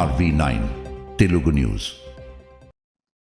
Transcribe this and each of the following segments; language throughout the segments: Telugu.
RV nine Telugu news.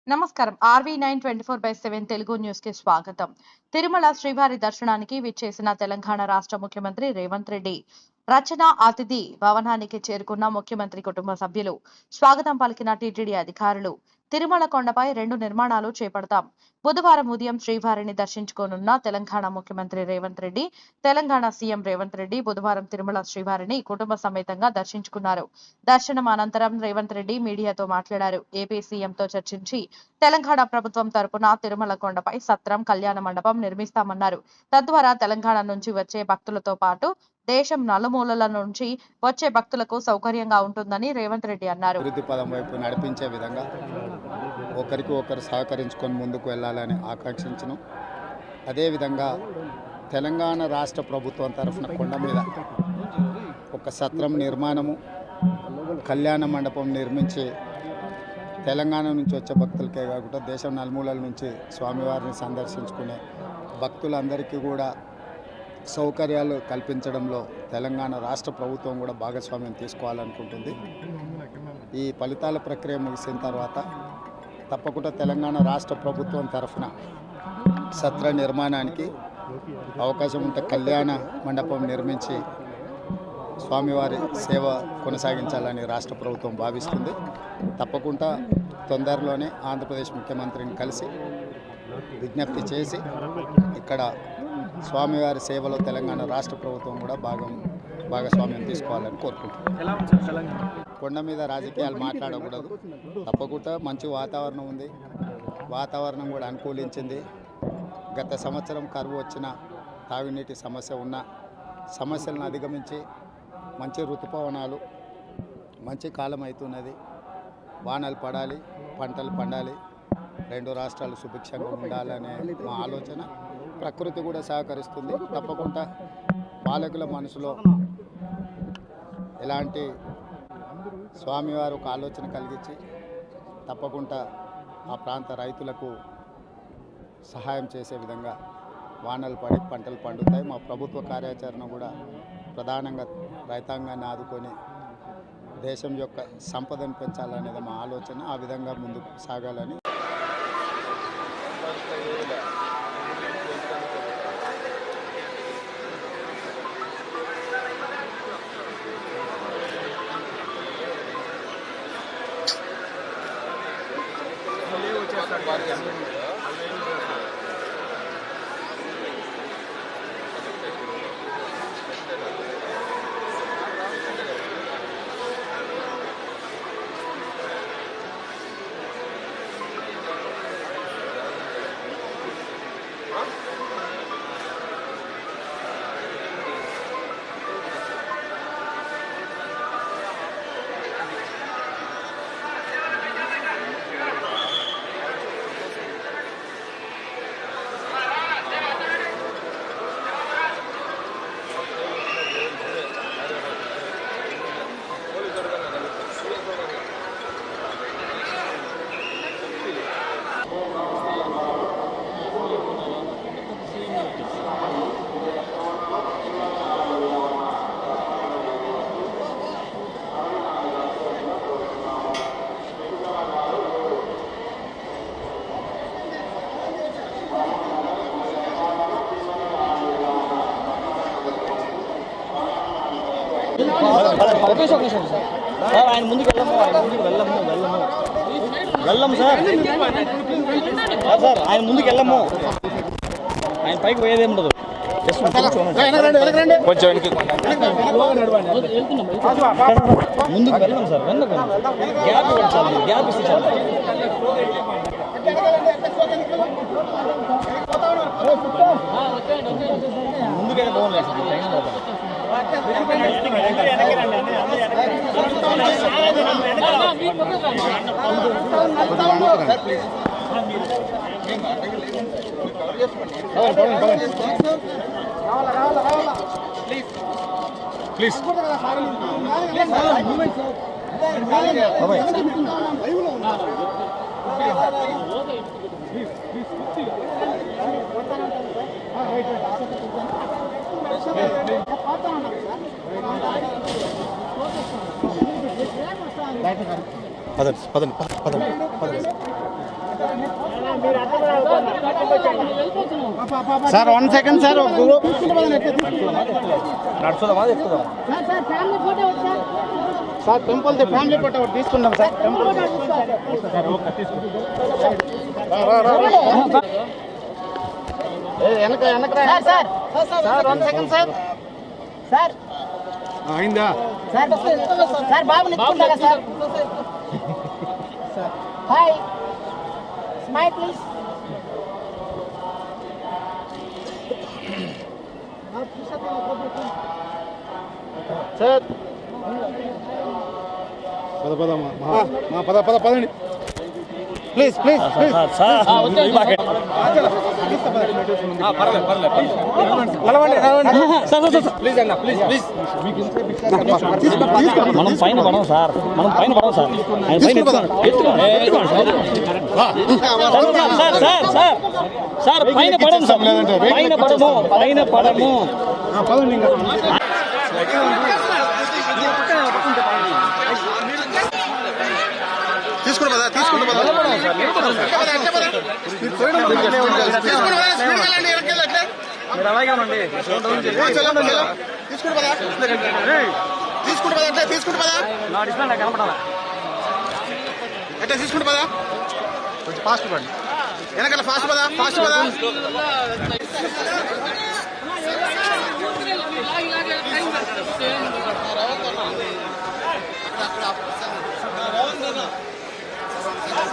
నమస్కారం. RV nine twenty four by seven Telugu న్యూస్కి స్వాగతం. తిరుమల శ్రీవారి దర్శనానికి విచ్చేసిన తెలంగాణ రాష్ట్ర ముఖ్యమంత్రి రేవంత్ రెడ్డి రచన అతిథి భవనానికి చేరుకున్న ముఖ్యమంత్రి కుటుంబ సభ్యులు స్వాగతం పలికిన టీటీడీ అధికారులు తిరుమల కొండపై రెండు నిర్మాణాలు చేపడతాం. బుధవారం ఉదయం శ్రీవారిని దర్శించుకోనున్న తెలంగాణ ముఖ్యమంత్రి రేవంత్ రెడ్డి తెలంగాణ సీఎం రేవంత్ రెడ్డి బుధవారం తిరుమల శ్రీవారిని కుటుంబ సమేతంగా దర్శించుకున్నారు. దర్శనం అనంతరం రేవంత్ రెడ్డి మీడియాతో మాట్లాడారు. ఏపీ సీఎంతో చర్చించి తెలంగాణ ప్రభుత్వం తరపున తిరుమల కొండపై సత్రం కళ్యాణ మండపం నిర్మిస్తామన్నారు. తద్వారా తెలంగాణ నుంచి వచ్చే భక్తులతో పాటు దేశం నలుమూలల నుంచి వచ్చే భక్తులకు సౌకర్యంగా ఉంటుందని రేవంత్ రెడ్డి అన్నారు. అభివృద్ధి పదం వైపు నడిపించే విధంగా ఒకరికి ఒకరు సహకరించుకొని ముందుకు వెళ్ళాలని ఆకాంక్షించను. అదేవిధంగా తెలంగాణ రాష్ట్ర ప్రభుత్వం తరఫున కొండ మీద ఒక సత్రం నిర్మాణము కళ్యాణ మండపం నిర్మించి తెలంగాణ నుంచి వచ్చే భక్తులకే కాకుండా దేశం నలుమూలల నుంచి స్వామివారిని సందర్శించుకునే భక్తులందరికీ కూడా సౌకర్యాలు కల్పించడంలో తెలంగాణ రాష్ట్ర ప్రభుత్వం కూడా భాగస్వామ్యం తీసుకోవాలనుకుంటుంది. ఈ ఫలితాల ప్రక్రియ ముగిసిన తర్వాత తప్పకుండా తెలంగాణ రాష్ట్ర ప్రభుత్వం తరఫున సత్ర నిర్మాణానికి అవకాశం ఉంటే కళ్యాణ మండపం నిర్మించి స్వామివారి సేవ కొనసాగించాలని రాష్ట్ర ప్రభుత్వం భావిస్తుంది. తప్పకుండా తొందరలోనే ఆంధ్రప్రదేశ్ ముఖ్యమంత్రిని కలిసి విజ్ఞప్తి చేసి ఇక్కడ స్వామివారి సేవలో తెలంగాణ రాష్ట్ర ప్రభుత్వం కూడా భాగం భాగస్వామ్యం తీసుకోవాలని కోరుకుంటున్నాను కొండ మీద రాజకీయాలు మాట్లాడకూడదు. తప్పకుండా మంచి వాతావరణం ఉంది. వాతావరణం కూడా అనుకూలించింది. గత సంవత్సరం కరువు వచ్చిన తాగునీటి సమస్య ఉన్న సమస్యలను అధిగమించి మంచి ఋతుపవనాలు మంచి కాలం అవుతున్నది. వానలు పడాలి పంటలు పండాలి. రెండు రాష్ట్రాలు సుభిక్షంగా ఉండాలనే మా ఆలోచన. ప్రకృతి కూడా సహకరిస్తుంది. తప్పకుండా పాలకుల మనసులో ఎలాంటి స్వామివారు ఒక ఆలోచన కలిగించి తప్పకుండా ఆ ప్రాంత రైతులకు సహాయం చేసే విధంగా వానలు పడి పంటలు పండుతాయి. మా ప్రభుత్వ కార్యాచరణ కూడా ప్రధానంగా రైతాంగాన్ని ఆదుకొని దేశం యొక్క సంపదను పెంచాలనేది మా ఆలోచన. ఆ విధంగా ముందుకు సాగాలని ఒక నిమిషం, ఒక నిమిషం సార్. సార్ ఆయన ముందుకు వెళ్ళము ఆయన ముందుకు వెళ్ళము వెళ్ళము వెళ్ళము సార్. సార్, ఆయన ముందుకు వెళ్ళము ఆయన పైకి పోయేది ఉండదు కొంచెం ముందుకు వెళ్ళం సార్ వెళ్ళకు గ్యాప్ ఇవ్వండి. గ్యాప్ ఇస్తే చాలు. ముందుకైతే పోలేదు సార్ ప్లీజ్ ప్లీజ్ పదండి పదండి పదండి పదండి. సార్ వన్ సెకండ్ సార్ నడుచుదామా ఎక్కుదామా సార్ టెంపుల్ ఫ్యామిలీ ఫోటో ఒకటి తీసుకుందాం సార్ టెంపుల్ వెనక వెనక sir sir one second sir. Sir. అయిందా? సార్ సార్ బాబు నిచ్చుకుంటారా sir. Hi. Smile please. Sir. పద పద మా పద పద పదండి. Please please please. సార్ మనం పైన పడం సార్ మనం పైన పడం సార్ ఆయన పైన. సార్ సార్ సార్ సార్ పైన పడము సార్ పైన పడము పైన పడము పదండి ఇంకా తీసుకుని పద తీసుకుని పద మీరు అలాగే ఉండండి తీసుకుంటు పద తీసుకుంటు పద అట్లే తీసుకుని పద నా డిస్ప్లే నాకు కనపడాలా కొంచెం ఫాస్ట్ పడండి వెనకాల ఫాస్ట్ పదా ఫాస్ట్ పదా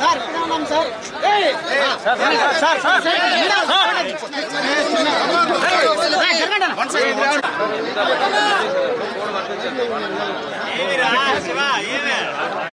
సార్ ఇక్కడ ఉన్నాం sir sir sir sir sir